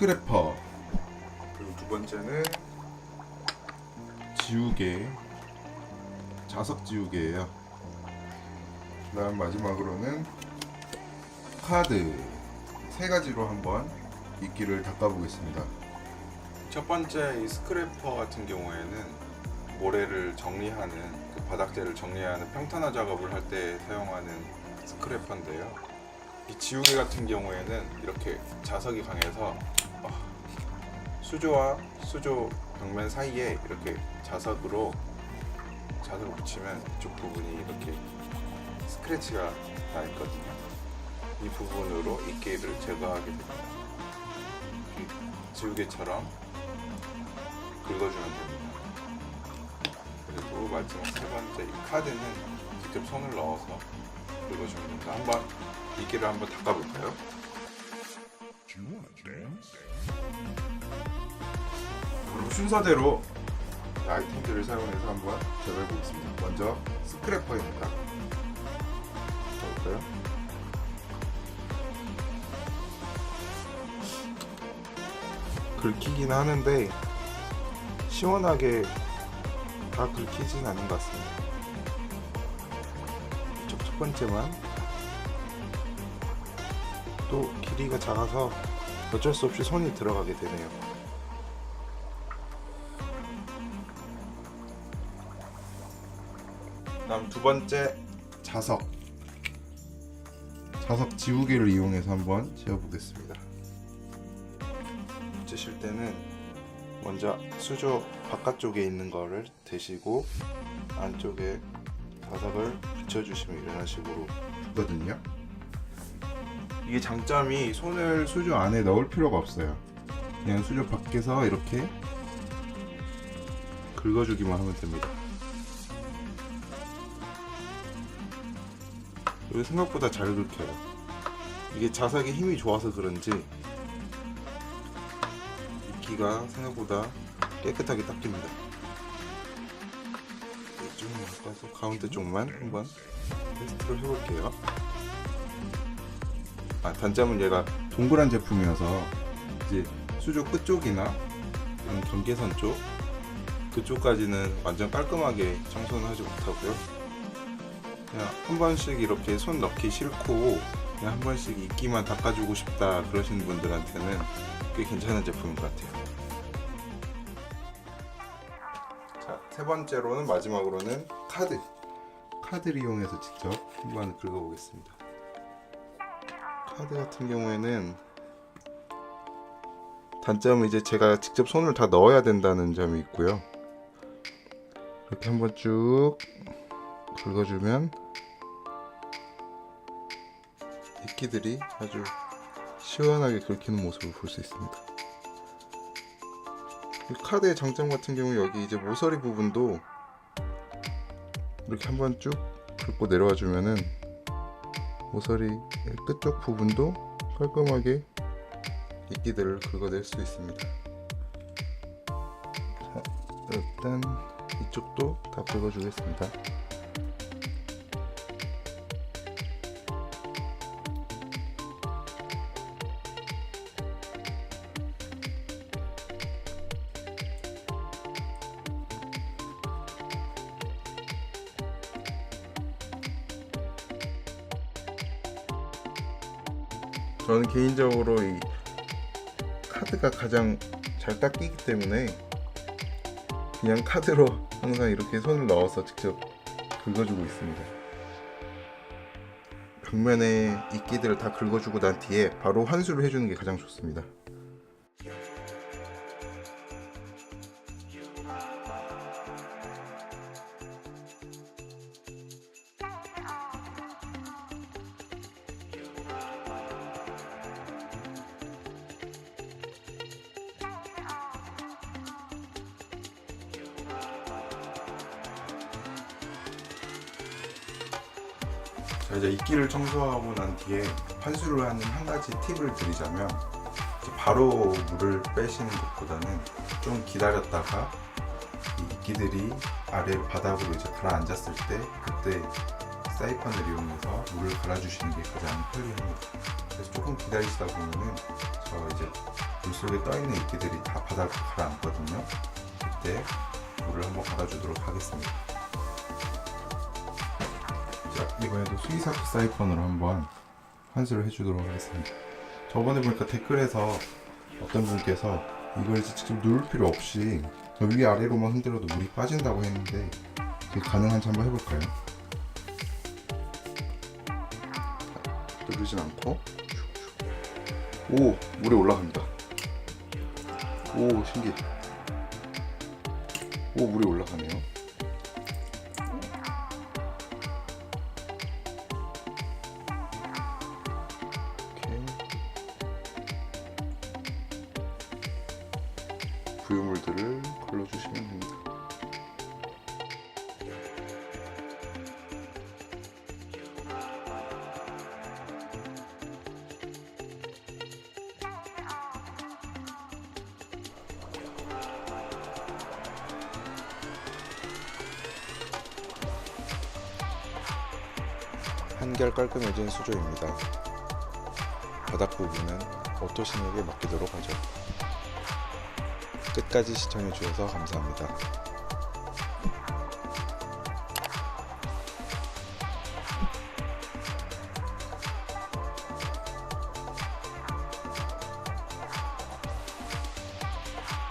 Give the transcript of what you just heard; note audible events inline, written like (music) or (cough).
스크래퍼 그리고 두 번째는 지우개 자석 지우개예요. 그다음 마지막으로는 카드 세 가지로 한번 이끼를 닦아보겠습니다. 첫 번째 이 스크래퍼 같은 경우에는 모래를 정리하는 그 바닥재를 정리하는 평탄화 작업을 할 때 사용하는 스크래퍼인데요. 이 지우개 같은 경우에는 이렇게 자석이 강해서 아, 수조와 수조 벽면 사이에 이렇게 자석으로 자석을 붙이면 이쪽 부분이 이렇게 스크래치가 나 있거든요. 이 부분으로 이끼를 제거하게 됩니다. 이 지우개처럼 긁어주면 됩니다. 그리고 마지막 세 번째 이 카드는 직접 손을 넣어서 긁어주면 됩니다. 한번 이끼를 한번 닦아볼까요? 순서대로 아이템들을 사용해서 한번 제거해 보겠습니다. 먼저 스크래퍼입니다. 볼까요? 긁히긴 하는데 시원하게 다 긁히진 않은 것 같습니다. 이쪽 첫 번째만 또 길이가 작아서 어쩔 수 없이 손이 들어가게 되네요. 다음 두 번째 자석. 자석 지우개를 이용해서 한번 지워보겠습니다. 붙이실 때는 먼저 수조 바깥쪽에 있는 거를 대시고 안쪽에 바닥을 붙여주시면 이런 식으로 거든요. 이게 장점이 손을 수조 안에 넣을 필요가 없어요. 그냥 수조 밖에서 이렇게 긁어주기만 하면 됩니다. 이게 생각보다 잘 긁혀요. 이게 자석에 힘이 좋아서 그런지 이끼가 생각보다 깨끗하게 닦입니다. 좀 바꿔서 가운데 쪽만 한번 테스트를 해볼게요. 아 단점은 얘가 동그란 제품이어서 이제 수조 끝쪽이나 경계선 쪽 그쪽까지는 완전 깔끔하게 청소는 하지 못하고요. 그냥 한 번씩 이렇게 손 넣기 싫고 그냥 한 번씩 이끼만 닦아주고 싶다 그러시는 분들한테는 꽤 괜찮은 제품인 것 같아요. 자, 세 번째로는 마지막으로는 카드. 카드를 이용해서 직접 한번 긁어보겠습니다. 카드 같은 경우에는 단점은 이제 제가 직접 손을 다 넣어야 된다는 점이 있고요. 이렇게 한번 쭉 긁어주면 이끼들이 아주 시원하게 긁히는 모습을 볼 수 있습니다. 이 카드의 장점 같은 경우 여기 이제 모서리 부분도 이렇게 한번 쭉 긁고 내려와 주면은 모서리 끝쪽 부분도 깔끔하게 이끼들을 긁어낼 수 있습니다. 자, 일단 이쪽도 다 긁어주겠습니다. 저는 개인적으로 이 카드가 가장 잘 닦이기 때문에 그냥 카드로 (laughs) 항상 이렇게 손을 넣어서 직접 긁어주고 있습니다. 벽면에 이끼들을 다 긁어주고 난 뒤에 바로 환수를 해주는 게 가장 좋습니다. 자 이제 이끼를 청소하고 난 뒤에 환수를 하는 한 가지 팁을 드리자면 바로 물을 빼시는 것보다는 좀 기다렸다가 이 이끼들이 아래 바닥으로 이제 가라앉았을 때 그때 사이펀을 이용해서 물을 갈아주시는 게 가장 편리합니다. 그래서 조금 기다리시다 보면은 저 이제 물 속에 떠 있는 이끼들이 다 바닥으로 가라앉거든요. 그때 물을 한번 갈아주도록 하겠습니다. 자 이번에도 수이사토 사이펀으로 한번 환수를 해주도록 하겠습니다. 저번에 보니까 댓글에서 어떤 분께서 이걸 직접 누를 필요 없이 위 아래로만 흔들어도 물이 빠진다고 했는데 그게 가능한지 한번 해볼까요? 누르진 않고 오 물에 올라갑니다. 오 신기해. 오 물에 올라가네요. 부유물들을 걸러주시면 됩니다. 한결 깔끔해진 수조입니다. 바닥 부분은 오토신에게 맡기도록 하죠. 끝까지 시청해주셔서 감사합니다.